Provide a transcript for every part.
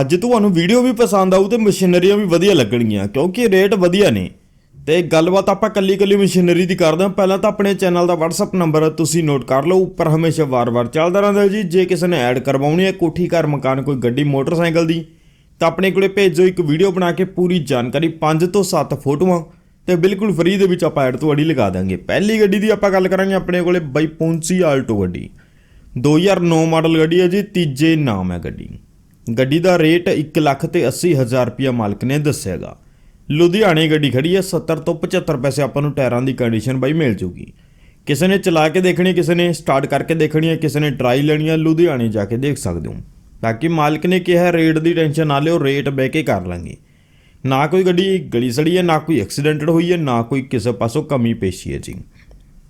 ਅੱਜ ਤੁਹਾਨੂੰ ਵੀਡੀਓ ਵੀ ਪਸੰਦ ਆਊ ਤੇ ਮਸ਼ੀਨਰੀਆਂ ਵੀ ਵਧੀਆ ਲੱਗਣਗੀਆਂ, ਕਿਉਂਕਿ ਰੇਟ ਵਧੀਆ ਨੇ। ਤੇ ਗੱਲਬਾਤ ਆਪਾਂ ਕੱਲੀ ਕੱਲੀ ਮਸ਼ੀਨਰੀ ਦੀ ਕਰਦੇ ਹਾਂ। ਪਹਿਲਾਂ ਤਾਂ ਆਪਣੇ ਚੈਨਲ ਦਾ WhatsApp ਨੰਬਰ ਤੁਸੀਂ ਨੋਟ ਕਰ ਲਓ। ਉੱਪਰ ਹਮੇਸ਼ਾ ਵਾਰ-ਵਾਰ ਚੱਲਦਾ ਰਹਿੰਦਾ ਜੀ। ਜੇ ਕਿਸੇ ਨੇ ਐਡ ਕਰਵਾਉਣੀ ਹੈ, ਕੋਠੀ, ਘਰ, ਮਕਾਨ, ਕੋਈ ਗੱਡੀ, ਮੋਟਰਸਾਈਕਲ ਦੀ, ਤਾਂ ਆਪਣੇ ਕੋਲੇ ਭੇਜੋ ਇੱਕ ਵੀਡੀਓ ਬਣਾ ਕੇ, ਪੂਰੀ ਜਾਣਕਾਰੀ 5 ਤੋਂ 7 ਫੋਟੋਆਂ। ਤੇ ਬਿਲਕੁਲ ਫ੍ਰੀ ਦੇ ਵਿੱਚ ਆਪਾਂ ਐਡ ਤੁਹਾਡੀ ਲਗਾ ਦਾਂਗੇ। ਪਹਿਲੀ ਗੱਡੀ ਦੀ ਆਪਾਂ ਗੱਲ ਕਰਾਂਗੇ ਆਪਣੇ ਕੋਲੇ ਬਾਈ ਪੌਂਚੀ ਆਲਟੋ ਗੱਡੀ। 2009 ਮਾਡਲ ਗੱਡੀ ਹੈ ਜੀ, ਤੀਜੇ ਨਾਮ ਹੈ ਗੱਡੀ। ਗੱਡੀ ਦਾ ਰੇਟ 1 ਲੱਖ ਤੇ 80 ਹਜ਼ਾਰ ਰੁਪਇਆ ਮਾਲਕ ਨੇ ਦੱਸਿਆਗਾ ਲੁਧਿਆਣੇ ਗੱਡੀ ਖੜੀ ਹੈ 70 ਤੋਂ 75 ਪੈਸੇ ਆਪਾਂ ਨੂੰ ਟਾਇਰਾਂ ਦੀ ਕੰਡੀਸ਼ਨ ਬਾਈ ਮਿਲ ਜੂਗੀ। ਕਿਸੇ ਨੇ ਚਲਾ ਕੇ ਦੇਖਣੀ, ਕਿਸੇ ਨੇ ਸਟਾਰਟ ਕਰਕੇ ਦੇਖਣੀ ਹੈ, ਕਿਸੇ ਨੇ ਟਰਾਈ ਲੈਣੀ ਹੈ, ਲੁਧਿਆਣੇ ਜਾ ਕੇ ਦੇਖ ਸਕਦੇ ਹੋ। ਬਾਕੀ ਮਾਲਕ ਨੇ ਕਿਹਾ ਰੇਟ ਦੀ ਟੈਨਸ਼ਨ ਨਾ ਲਿਓ, ਰੇਟ ਬਹਿ ਕੇ ਕਰ ਲਾਂਗੇ। ਨਾ ਕੋਈ ਗੱਡੀ ਗਲੀ ਸੜੀ ਹੈ, ਨਾ ਕੋਈ ਐਕਸੀਡੈਂਟਡ ਹੋਈ ਹੈ, ਨਾ ਕੋਈ ਕਿਸੇ ਪਾਸੋਂ ਕਮੀ ਪੇਸ਼ੀ ਹੈ ਜੀ।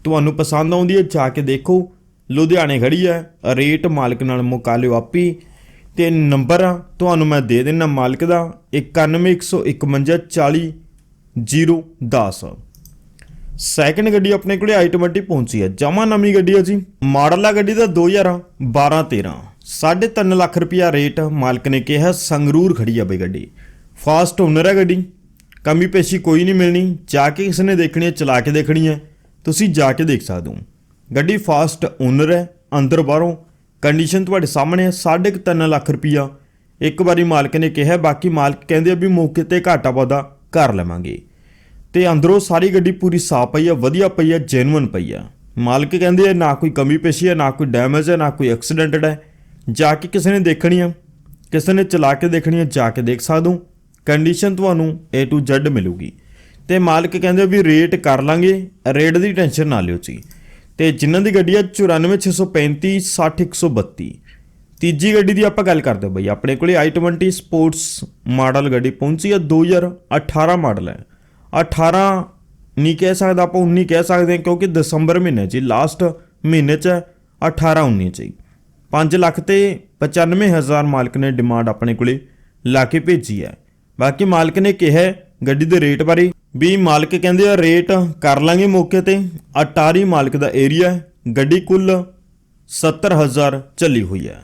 ਤੁਹਾਨੂੰ ਪਸੰਦ ਆਉਂਦੀ ਹੈ, ਜਾ ਕੇ ਦੇਖੋ। ਲੁਧਿਆਣੇ ਖੜੀ ਹੈ, ਰੇਟ ਮਾਲਕ ਨਾਲ ਮੁਕਾ ਲਿਓ ਆਪੀ। ਤੇ ਨੰਬਰ ਆ, ਤੁਹਾਨੂੰ ਮੈਂ ਦੇ ਦੇਣਾ ਮਾਲਕ ਦਾ 91154010 ਸੈਕੰਡ ਗੱਡੀ ਆਪਣੇ ਕੋਲੇ ਆਟੋਮੈਟਿਕ ਪਹੁੰਚੀ ਹੈ। ਜਮਾ ਨਵੀਂ ਗੱਡੀ ਹੈ ਜੀ। ਮਾਡਲ ਆ ਗੱਡੀ ਦਾ 2012 13 3.5 ਲੱਖ ਰੁਪਿਆ ਰੇਟ ਮਾਲਕ ਨੇ ਕਿਹਾ ਸੰਗਰੂਰ ਖੜੀ ਆ ਬਈ ਗੱਡੀ। ਫਾਸਟ ਓਨਰ ਹੈ ਗੱਡੀ। ਕਮੀ ਪੇਸ਼ੀ ਕੋਈ ਨਹੀਂ ਮਿਲਣੀ। ਜਾ ਕੇ ਕਿਸੇ ਨੇ ਦੇਖਣੀ ਹੈ ਚਲਾ ਕੇ ਦੇਖਣੀ ਹੈ। ਤੁਸੀਂ ਜਾ ਕੇ ਦੇਖ ਸਕਦੇ ਹੋ। ਗੱਡੀ ਫਾਸਟ ਓਨਰ ਹੈ ਅੰਦਰ ਬਾਹਰੋਂ ਕੰਡੀਸ਼ਨ ਤੁਹਾਡੇ ਸਾਹਮਣੇ ਹੈ 3.5 ਲੱਖ ਰੁਪਿਆ ਇੱਕ ਵਾਰੀ ਮਾਲਕ ਨੇ ਕਿਹਾ, ਬਾਕੀ ਮਾਲਕ ਕਹਿੰਦੇ ਆ ਵੀ ਮੌਕੇ ਤੇ ਘਾਟਾ ਵਾਧਾ ਕਰ ਲਵਾਂਗੇ। ਤੇ ਅੰਦਰੋਂ ਸਾਰੀ ਗੱਡੀ ਪੂਰੀ ਸਾਫ਼ ਪਈ ਆ, ਵਧੀਆ ਪਈ ਆ ਜੈਨੂਇਨ ਪਈ ਆ। ਮਾਲਕ ਕਹਿੰਦੇ ਆ, ਨਾ ਕੋਈ ਕਮੀ ਪੇਸ਼ੀ ਹੈ ਨਾ ਕੋਈ ਡੈਮੇਜ ਹੈ ਨਾ ਕੋਈ ਐਕਸੀਡੈਂਟਡ ਹੈ ਜਾ ਕੇ ਕਿਸੇ ਨੇ ਦੇਖਣੀ ਆ, ਕਿਸੇ ਨੇ ਚਲਾ ਕੇ ਦੇਖਣੀ ਆ, ਜਾ ਕੇ ਦੇਖ ਸਕਦੇ। ਹੋ ਕੰਡੀਸ਼ਨ ਤੁਹਾਨੂੰ A to Z ਮਿਲੂਗੀ। ਤੇ ਮਾਲਕ ਕਹਿੰਦੇ ਵੀ ਰੇਟ ਕਰ ਲਾਂਗੇ ਰੇਟ ਦੀ ਟੈਨਸ਼ਨ ਨਾ ਲਿਓ ਜੀ। ਤੇ ਜਿਨ੍ਹਾਂ ਦੀ ਗੱਡੀ ਆ 94635 60132 ਤੀਜੀ ਗੱਡੀ ਦੀ ਆਪਾਂ ਗੱਲ ਕਰਦੇ ਹਾਂ ਬਈ ਆਪਣੇ ਕੋਲੇ i20 ਸਪੋਰਟਸ ਮਾਡਲ ਗੱਡੀ ਪਹੁੰਚੀ ਆ 2018 ਮਾਡਲ ਹੈ। 18 ਨਹੀਂ ਕਹਿ ਸਕਦਾ ਆਪਾਂ 19 ਕਹਿ ਸਕਦੇ ਹਾਂ ਕਿਉਂਕਿ ਦਸੰਬਰ ਮਹੀਨੇ 'ਚ ਲਾਸਟ ਮਹੀਨੇ 'ਚ ਹੈ, 18 19 'ਚ 5 ਲੱਖ ਤੇ 95 ਹਜ਼ਾਰ ਮਾਲਕ ਨੇ ਡਿਮਾਂਡ ਆਪਣੇ ਕੋਲੇ ਲਾ ਕੇ ਭੇਜੀ ਹੈ। ਬਾਕੀ ਮਾਲਕ ਨੇ ਕਿਹਾ ਗੱਡੀ ਦੇ ਰੇਟ ਬਾਰੇ ਵੀ ਮਾਲਕ ਕਹਿੰਦੇ ਆ ਰੇਟ ਕਰ ਲਾਂਗੇ ਮੌਕੇ ਤੇ। ਅਟਾਰੀ ਮਾਲਕ ਦਾ ਏਰੀਆ ਹੈ, ਗੱਡੀ ਕੁੱਲ 70000 ਚੱਲੀ ਹੋਈ ਹੈ।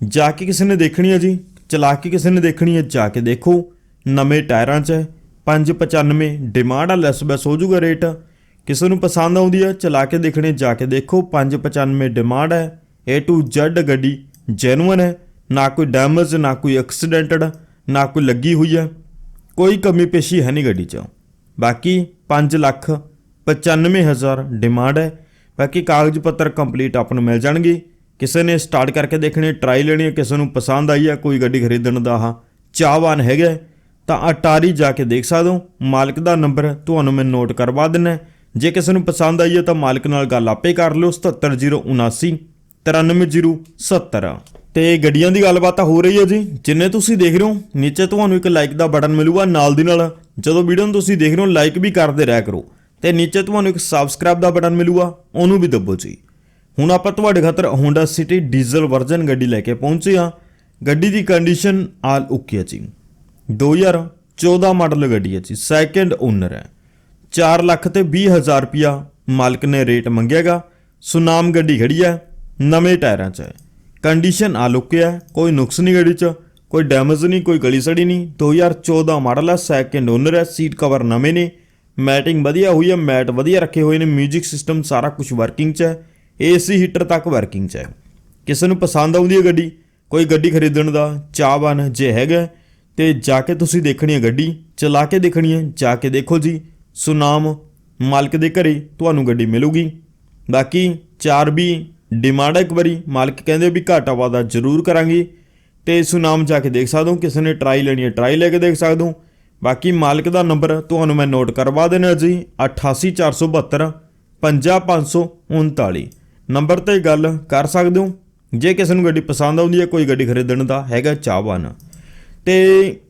ਜਾ ਕੇ ਕਿਸੇ ਨੇ ਦੇਖਣੀ ਹੈ ਜੀ, ਚਲਾ ਕੇ ਕਿਸੇ ਨੇ ਦੇਖਣੀ ਹੈ, ਜਾ ਕੇ ਦੇਖੋ। ਨਵੇਂ ਟਾਇਰਾਂ 'ਚ ਹੈ 595 ਡਿਮਾਂਡ ਆ ਲੈਸ ਬੈਸ ਹੋ ਜਾਊਗਾ ਰੇਟ ਕਿਸੇ ਨੂੰ ਪਸੰਦ ਆਉਂਦੀ ਹੈ, ਚਲਾ ਕੇ ਦੇਖਣੇ, ਜਾ ਕੇ ਦੇਖੋ। 595 ਡਿਮਾਂਡ ਹੈ, A to Z ਗੱਡੀ ਜੈਨੂਇਨ ਹੈ। ਨਾ ਕੋਈ ਡੈਮੇਜ ਨਾ ਕੋਈ ਐਕਸੀਡੈਂਟਡ ਨਾ ਕੋਈ ਲੱਗੀ ਹੋਈ ਹੈ। ਕੋਈ ਕਮੀ ਪੇਸ਼ੀ ਹੈ ਨਹੀਂ ਗੱਡੀ 'ਚ। ਬਾਕੀ 5 ਲੱਖ 95000 ਡਿਮਾਂਡ ਹੈ। ਬਾਕੀ ਕਾਗਜ਼ ਪੱਤਰ ਕੰਪਲੀਟ ਆਪ ਨੂੰ ਮਿਲ ਜਾਣਗੇ। ਕਿਸੇ ਨੇ ਸਟਾਰਟ ਕਰਕੇ ਦੇਖਣੀ ਟਰਾਈ ਲੈਣੀ ਹੈ, ਕਿਸੇ ਨੂੰ ਪਸੰਦ ਆਈ ਹੈ, ਕੋਈ ਗੱਡੀ ਖਰੀਦਣ ਦਾ ਹਾਂ ਚਾਹਵਾਨ ਹੈਗਾ ਤਾਂ ਅਟਾਰੀ ਜਾ ਕੇ ਦੇਖ ਸਕਦੇ ਹੋ। ਮਾਲਕ ਦਾ ਨੰਬਰ ਤੁਹਾਨੂੰ ਮੈਂ ਨੋਟ ਕਰਵਾ ਦਿੰਨਾ ਜੇ ਕਿਸੇ ਨੂੰ ਪਸੰਦ ਆਈ ਹੈ, ਤਾਂ ਮਾਲਕ ਨਾਲ ਗੱਲ ਆਪੇ ਕਰ ਲਿਓ 77079 93070 ਤੇ ਗੱਡੀਆਂ ਦੀ ਗੱਲਬਾਤ ਹੋ ਰਹੀ ਹੈ ਜੀ। ਜਿੰਨੇ ਤੁਸੀਂ ਦੇਖ ਰਹੇ ਹੋ, ਨੀਚੇ ਤੁਹਾਨੂੰ ਇੱਕ ਲਾਈਕ ਦਾ ਬਟਨ ਮਿਲੂਗਾ, ਨਾਲ ਦੀ ਨਾਲ ਜਦੋਂ ਵੀਡੀਓ ਨੂੰ ਤੁਸੀਂ ਦੇਖ ਰਹੇ ਹੋ ਲਾਈਕ ਵੀ ਕਰਦੇ ਰਹਿ ਕਰੋ। ਤੇ ਨੀਚੇ ਤੁਹਾਨੂੰ ਇੱਕ ਸਬਸਕ੍ਰਾਈਬ ਦਾ ਬਟਨ ਮਿਲੂਗਾ, ਉਹਨੂੰ ਵੀ ਦੱਬੋ ਜੀ। ਹੁਣ ਆਪਾਂ ਤੁਹਾਡੇ ਖਾਤਰ Honda City ਡੀਜ਼ਲ ਵਰਜ਼ਨ ਗੱਡੀ ਲੈ ਕੇ ਪਹੁੰਚੇ ਹਾਂ। ਗੱਡੀ ਦੀ ਕੰਡੀਸ਼ਨ ਆਲ ਓਕੇ ਹੈ ਜੀ। 2014 ਮਾਡਲ ਗੱਡੀ ਹੈ ਜੀ ਸੈਕੰਡ ਓਨਰ ਹੈ। 4 ਲੱਖ ਤੇ 20 ਹਜ਼ਾਰ ਰੁਪਿਆ ਮਾਲਕ ਨੇ ਰੇਟ ਮੰਗਿਆਗਾ ਸੁਨਾਮ ਗੱਡੀ ਖੜੀ ਹੈ, ਨਵੇਂ ਟਾਇਰਾਂ 'ਚ ਹੈ। ਕੰਡੀਸ਼ਨ ਆਲ ਓਕੇ ਹੈ, ਕੋਈ ਨੁਕਸ ਨਹੀਂ ਗੱਡੀ 'ਚ। ਕੋਈ ਡੈਮੇਜ ਨਹੀਂ, ਕੋਈ ਗਲੀ ਸੜੀ ਨਹੀਂ। 2014 ਮਾਡਲ ਹੈ ਸੈਕਿੰਡ ਓਨਰ ਹੈ ਸੀਟ ਕਵਰ ਨਵੇਂ ਨੇ। ਮੈਟਿੰਗ ਵਧੀਆ ਹੋਈ ਹੈ ਮੈਟ ਵਧੀਆ ਰੱਖੇ ਹੋਏ ਨੇ 뮤직 ਸਿਸਟਮ ਸਾਰਾ ਕੁਝ ਵਰਕਿੰਗ 'ਚ ਹੈ ਏਸੀ ਹੀਟਰ ਤੱਕ ਵਰਕਿੰਗ 'ਚ ਹੈ ਕਿਸੇ ਨੂੰ ਪਸੰਦ ਆਉਂਦੀ ਹੈ ਗੱਡੀ, ਕੋਈ ਗੱਡੀ ਖਰੀਦਣ ਦਾ, ਚਾਹਵਾਨ ਜੇ ਹੈਗਾ, ਤੇ ਜਾ ਕੇ ਤੁਸੀਂ ਦੇਖਣੀ ਹੈ ਗੱਡੀ, ਚਲਾ ਕੇ ਦੇਖਣੀ ਹੈ ਜਾ ਕੇ ਦੇਖੋ ਜੀ। ਸੁਨਾਮ ਮਾਲਕ ਦੇ ਘਰੇ ਤੁਹਾਨੂੰ ਗੱਡੀ ਮਿਲੂਗੀ। ਬਾਕੀ 4 ਵੀ ਡਿਮਾਂਡ ਹੈ ਇੱਕ ਵਾਰੀ, ਮਾਲਕ ਕਹਿੰਦੇ ਵੀ ਘਾਟਾ ਵਾਦਾ ਜ਼ਰੂਰ ਕਰਾਂਗੇ। ਤੇ ਸੁਨਾਮ ਜਾ ਕੇ ਦੇਖ ਸਕਦੇ ਹੋ, ਕਿਸੇ ਨੇ ਟਰਾਈ ਲੈਣੀ ਹੈ ਟਰਾਈ ਲੈ ਕੇ ਦੇਖ ਸਕਦੇ ਹੋ। ਬਾਕੀ ਮਾਲਕ ਦਾ ਨੰਬਰ ਤੁਹਾਨੂੰ ਮੈਂ ਨੋਟ ਕਰਵਾ ਦੇਣਾ ਜੀ 88472 50539 ਨੰਬਰ ਤੇ ਗੱਲ ਕਰ ਸਕਦੇ ਹੋ, ਜੇ ਕਿਸੇ ਨੂੰ ਗੱਡੀ ਪਸੰਦ ਆਉਂਦੀ ਹੈ, ਕੋਈ ਗੱਡੀ ਖਰੀਦਣ ਦਾ ਹੈਗਾ ਚਾਹਵਾਨ। ਤੇ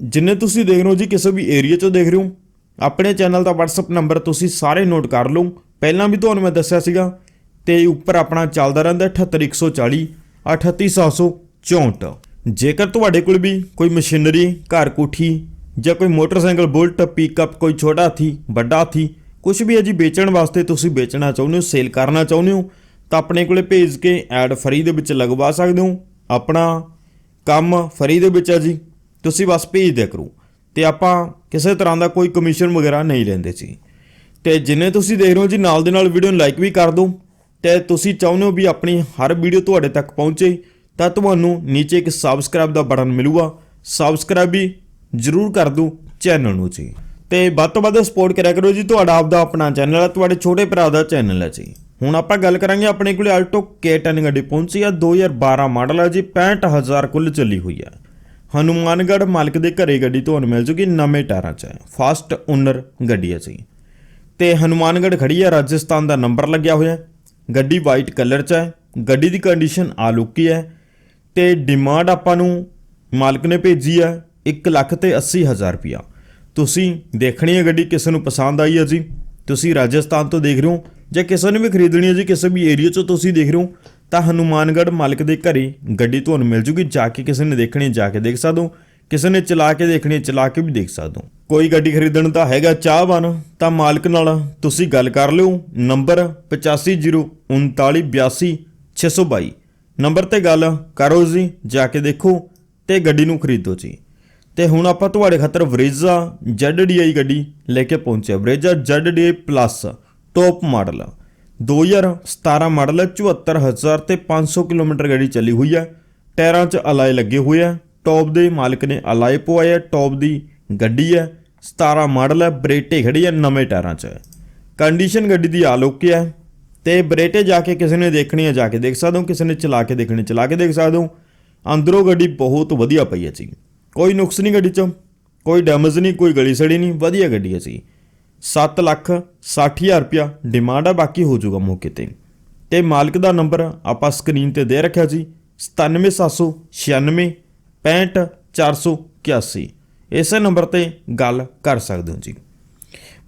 ਜਿੰਨੇ ਤੁਸੀਂ ਦੇਖ ਰਹੇ ਹੋ ਜੀ, ਕਿਸੇ ਵੀ ਏਰੀਆ 'ਚੋਂ ਦੇਖ ਰਹੇ ਹੋ, ਆਪਣੇ ਚੈਨਲ ਦਾ WhatsApp ਨੰਬਰ ਤੁਸੀਂ ਸਾਰੇ ਨੋਟ ਕਰ ਲਓ। ਪਹਿਲਾਂ ਵੀ ਤੁਹਾਨੂੰ ਮੈਂ ਦੱਸਿਆ ਸੀਗਾ, ਤੇ ਉੱਪਰ ਆਪਣਾ ਚੱਲਦਾ ਰਹਿੰਦਾ 78140 38764 ਜੇਕਰ ਤੁਹਾਡੇ ਕੋਲ ਵੀ ਕੋਈ ਮਸ਼ੀਨਰੀ, ਘਰ ਕੋਠੀ ਜਾਂ ਕੋਈ ਮੋਟਰਸਾਈਕਲ, ਬੁਲਟ ਪਿਕਅਪ ਕੋਈ ਛੋਟਾ ਹਾਥੀ, ਵੱਡਾ ਹਾਥੀ ਕੁਝ ਵੀ ਹੈ ਜੀ ਵੇਚਣ ਵਾਸਤੇ ਤੁਸੀਂ ਵੇਚਣਾ ਚਾਹੁੰਦੇ ਹੋ ਸੇਲ ਕਰਨਾ ਚਾਹੁੰਦੇ ਹੋ, ਤਾਂ ਆਪਣੇ ਕੋਲੇ ਭੇਜ ਕੇ ਐਡ ਫਰੀ ਦੇ ਵਿੱਚ ਲਗਵਾ ਸਕਦੇ ਹੋ। ਆਪਣਾ ਕੰਮ ਫਰੀ ਦੇ ਵਿੱਚ ਹੈ ਜੀ। ਤੁਸੀਂ ਬਸ ਭੇਜ ਦਿਆ ਕਰੋ। ਤੇ ਆਪਾਂ ਕਿਸੇ ਤਰ੍ਹਾਂ ਦਾ ਕੋਈ ਕਮਿਸ਼ਨ ਵਗੈਰਾ ਨਹੀਂ ਲੈਂਦੇ ਸੀ ਤੇ ਜਿੰਨੇ ਤੁਸੀਂ ਦੇਖ ਰਹੇ ਹੋ ਜੀ, ਨਾਲ ਦੇ ਨਾਲ ਵੀਡੀਓ ਨੂੰ ਲਾਈਕ ਵੀ ਕਰ ਦਿਓ। ਤੇ ਤੁਸੀਂ ਚਾਹੁੰਦੇ ਹੋ ਵੀ ਆਪਣੀ ਹਰ ਵੀਡੀਓ ਤੁਹਾਡੇ ਤੱਕ ਪਹੁੰਚੇ। ਤਾਂ ਤੁਹਾਨੂੰ ਨੀਚੇ ਇੱਕ ਸਬਸਕ੍ਰਾਈਬ ਦਾ ਬਟਨ ਮਿਲੂਗਾ। ਸਬਸਕ੍ਰਾਈਬ ਵੀ ਜਰੂਰ ਕਰ ਦਿਓ ਚੈਨਲ ਨੂੰ ਜੀ। ਤੇ ਵੱਧ ਤੋਂ ਵੱਧ ਸਪੋਰਟ ਕਰਿਆ ਕਰੋ ਜੀ ਤੁਹਾਡਾ ਆਪਦਾ ਆਪਣਾ ਚੈਨਲ ਹੈ ਤੁਹਾਡੇ ਛੋਟੇ ਭਰਾ ਦਾ ਚੈਨਲ ਹੈ ਜੀ। ਹੁਣ ਆਪਾਂ ਗੱਲ ਕਰਾਂਗੇ ਆਪਣੇ ਕੋਲੇ ਆਲਟੋ K10 ਗੱਡੀ ਪਹੁੰਚੀ ਆ 2012 ਮਾਡਲ ਹੈ ਜੀ 65000 ਕੁੱਲ ਚੱਲੀ ਹੋਈ ਹੈ ਹਨੂਮਾਨਗੜ੍ਹ ਮਾਲਕ ਦੇ ਘਰੇ ਗੱਡੀ ਤੁਹਾਨੂੰ ਮਿਲ ਜੂਗੀ ਨਵੇਂ ਟਾਇਰਾਂ 'ਚ। ਹੈ ਫਸਟ ਓਨਰ ਗੱਡੀ ਹੈ ਜੀ। ਤੇ ਹਨੂਮਾਨਗੜ੍ਹ ਖੜੀ ਹੈ ਰਾਜਸਥਾਨ ਦਾ ਨੰਬਰ ਲੱਗਿਆ ਹੋਇਆ। ਗੱਡੀ ਵਾਈਟ ਕਲਰ 'ਚ ਹੈ ਗੱਡੀ ਦੀ ਕੰਡੀਸ਼ਨ ਆਲੂਕੀ ਹੈ ਤੇ ਡਿਮਾਂਡ ਆਪਾਂ ਨੂੰ ਮਾਲਕ ਨੇ ਭੇਜੀ ਹੈ 1 ਲੱਖ ਤੇ 80 ਹਜ਼ਾਰ ਰੁਪਿਆ ਤੁਸੀਂ ਦੇਖਣੀ ਹੈ ਗੱਡੀ ਕਿਸੇ ਨੂੰ ਪਸੰਦ ਆਈ ਹੈ ਜੀ। ਤੁਸੀਂ ਰਾਜਸਥਾਨ ਤੋਂ ਦੇਖ ਰਹੇ ਹੋ ਜਾਂ ਕਿਸੇ ਨੇ ਵੀ ਖਰੀਦਣੀ ਹੈ ਜੀ, ਕਿਸੇ ਵੀ ਏਰੀਆ 'ਚੋਂ ਤੁਸੀਂ ਦੇਖ ਰਹੇ ਹੋ, ਤਾਂ ਹਨੂਮਾਨਗੜ੍ਹ ਮਾਲਕ ਦੇ ਘਰੇ ਗੱਡੀ ਤੁਹਾਨੂੰ ਮਿਲ ਜੂਗੀ, ਜਾ ਕੇ ਕਿਸੇ ਨੇ ਦੇਖਣੀ ਜਾ ਕੇ ਦੇਖ ਸਕਦੇ ਹੋ। ਕਿਸੇ ਨੇ ਚਲਾ ਕੇ ਦੇਖਣੀ ਚਲਾ ਕੇ ਵੀ ਦੇਖ ਸਕਦੇ ਹੋ। ਕੋਈ ਗੱਡੀ ਖਰੀਦਣ ਦਾ ਹੈਗਾ ਚਾਹਵਾਨ, ਤਾਂ ਮਾਲਕ ਨਾਲ ਤੁਸੀਂ ਗੱਲ ਕਰ ਲਿਓ। ਨੰਬਰ 8503982622 ਨੰਬਰ ਤੇ ਗੱਲ ਕਰੋ ਜੀ ਜਾ ਕੇ ਦੇਖੋ ਤੇ ਗੱਡੀ ਨੂੰ ਖਰੀਦੋ ਜੀ। ਤੇ ਹੁਣ ਆਪਾਂ ਤੁਹਾਡੇ ਖਾਤਰ ਵਰੇਜ਼ਾ ZDI ਗੱਡੀ ਲੈ ਕੇ ਪਹੁੰਚੇ Brezza ZDI plus top model 2017 model ਹੈ 74000 ਤੇ 500 ਕਿਲੋਮੀਟਰ ਗੱਡੀ ਚੱਲੀ ਹੋਈ ਹੈ। ਟਾਇਰਾਂ 'ਚ ਅਲਾਈ ਲੱਗੇ ਹੋਏ ਆ ਟੌਪ ਦੇ ਮਾਲਕ ਨੇ ਅਲਾਈ ਪਵਾਇਆ ਹੈ, ਟੌਪ ਦੀ ਗੱਡੀ ਹੈ। 17 ਮਾਡਲ ਹੈ। ਬਰੇਟੇ ਖੜੀ ਹੈ ਨਵੇਂ ਟਾਇਰਾਂ 'ਚ। ਕੰਡੀਸ਼ਨ ਗੱਡੀ ਦੀ ਆਲੋਕ ਹੈ। ਤੇ ਬਰੇਟੇ ਜਾ ਕੇ ਕਿਸੇ ਨੇ ਦੇਖਣੀ ਹੈ ਜਾ ਕੇ ਦੇਖ ਸਕਦੇ ਹੋ, ਕਿਸੇ ਨੇ ਚਲਾ ਕੇ ਦੇਖਣੀ, ਚਲਾ ਕੇ ਦੇਖ ਸਕਦੇ ਹੋ। ਅੰਦਰੋਂ ਗੱਡੀ ਬਹੁਤ ਵਧੀਆ ਪਈ ਹੈ ਜੀ। ਕੋਈ ਨੁਕਸ ਨਹੀਂ ਗੱਡੀ 'ਚ, ਕੋਈ ਡੈਮੇਜ ਨਹੀਂ, ਕੋਈ ਗਲੀ ਸੜੀ ਨਹੀਂ, ਵਧੀਆ ਗੱਡੀ ਹੈ ਜੀ। 7 ਲੱਖ 60000 ਰੁਪਿਆ ਡਿਮਾਂਡ ਆ, ਬਾਕੀ ਹੋ ਜਾਊਗਾ ਮੌਕੇ ਤੇ। ਤੇ ਮਾਲਕ ਦਾ ਨੰਬਰ ਆਪਾਂ ਸਕਰੀਨ ਤੇ ਦੇ ਰੱਖਿਆ ਜੀ। 97796 65481 ਇਸੇ ਨੰਬਰ ਤੇ ਗੱਲ ਕਰ ਸਕਦੇ ਹੋ ਜੀ।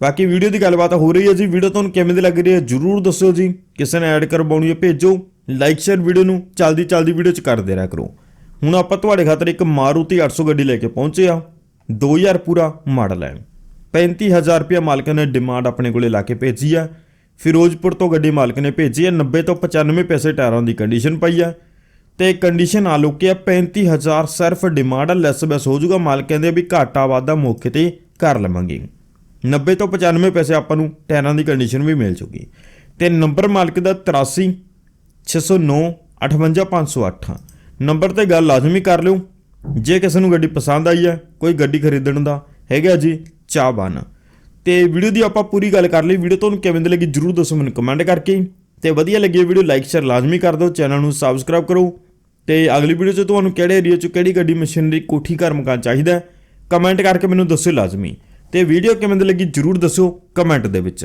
ਬਾਕੀ ਵੀਡੀਓ ਦੀ ਗੱਲਬਾਤ ਹੋ ਰਹੀ ਹੈ ਜੀ। ਵੀਡੀਓ ਤੁਹਾਨੂੰ ਕਿਵੇਂ ਦੀ ਲੱਗ ਰਹੀ ਹੈ ਜਰੂਰ ਦੱਸਿਓ ਜੀ। ਕਿਸੇ ਨੇ ਐਡ ਕਰਵਾਉਣੀ ਹੈ, ਭੇਜੋ। ਲਾਈਕ ਸ਼ੇਅਰ ਵੀਡੀਓ ਨੂੰ ਚਲਦੀ ਚਲਦੀ ਵੀਡੀਓ ਚ ਕਰਦੇ ਰਿਹਾ ਕਰੋ। ਹੁਣ ਆਪਾਂ ਤੁਹਾਡੇ ਖਾਤਰ ਇੱਕ ਮਾਰੂਤੀ 800 ਗੱਡੀ ਲੈ ਕੇ ਪਹੁੰਚੇ ਆ 2000 ਪੂਰਾ ਮਾਡਲ ਹੈ। 35000 ਰੁਪਏ ਮਾਲਕ ਨੇ ਡਿਮਾਂਡ ਆਪਣੇ ਕੋਲੇ ਲਾ ਕੇ ਭੇਜੀ ਆ ਫਿਰੋਜ਼ਪੁਰ ਤੋਂ ਗੱਡੀ ਮਾਲਕ ਨੇ ਭੇਜੀ ਹੈ। 90 ਤੋਂ 95 ਪੈਸੇ ਟਾਇਰਾਂ ਦੀ ਕੰਡੀਸ਼ਨ ਪਈ ਆ ਤੇ ਕੰਡੀਸ਼ਨ ਆ ਆਲੋਕੀ ਆ 35000 ਸਿਰਫ ਡਿਮਾਂਡ ਲੈਸ ਬੈਸ ਹੋ ਜਾਊਗਾ। ਮਾਲਕ ਕਹਿੰਦੇ ਆ ਵੀ ਘਾਟਾ ਵਾਧਾ ਮੌਕੇ ਤੇ ਕਰ ਲਵਾਂਗੇ। 90 ਤੋਂ 95 ਪੈਸੇ ਆਪਾਂ ਨੂੰ ਟਾਇਰਾਂ ਦੀ ਕੰਡੀਸ਼ਨ ਵੀ ਮਿਲ ਜੂਗੀ ਤੇ ਨੰਬਰ ਮਾਲਕ ਦਾ 83 609 58508 ਨੰਬਰ ਤੇ ਗੱਲ ਲਾਜ਼ਮੀ ਕਰ ਲਿਓ। ਜੇ ਕਿਸੇ ਨੂੰ ਗੱਡੀ ਪਸੰਦ ਆਈ ਹੈ, ਕੋਈ ਗੱਡੀ ਖਰੀਦਣ ਦਾ, ਹੈਗਾ ਜੀ ਚਾਹਵਾਨ ਤੇ ਵੀਡੀਓ ਦੀ ਆਪਾਂ ਪੂਰੀ ਗੱਲ ਕਰ ਲਈ। ਵੀਡੀਓ ਤੁਹਾਨੂੰ ਕਿਵੇਂ ਦੀ ਲੱਗੀ ਜਰੂਰ ਦੱਸੋ ਮੈਨੂੰ ਕਮੈਂਟ ਕਰਕੇ। ਤੇ ਵਧੀਆ ਲੱਗੀ ਵੀਡੀਓ ਲਾਈਕ ਸ਼ੇਅਰ ਲਾਜ਼ਮੀ ਕਰ ਦਿਓ। ਚੈਨਲ ਨੂੰ ਸਬਸਕ੍ਰਾਈਬ ਕਰੋ। ਤੇ ਅਗਲੀ ਵੀਡੀਓ 'ਚ ਤੁਹਾਨੂੰ ਕਿਹੜੇ ਏਰੀਆ 'ਚ ਕਿਹੜੀ ਗੱਡੀ ਮਸ਼ੀਨਰੀ ਕੋਠੀ ਘਰ ਮਕਾਨ ਚਾਹੀਦਾ ਕਮੈਂਟ ਕਰਕੇ ਮੈਨੂੰ ਦੱਸਿਓ ਲਾਜ਼ਮੀ। ਤੇ ਵੀਡੀਓ ਕਿਵੇਂ ਦੀ ਲੱਗੀ ਜਰੂਰ ਦੱਸਿਓ ਕਮੈਂਟ ਦੇ ਵਿੱਚ।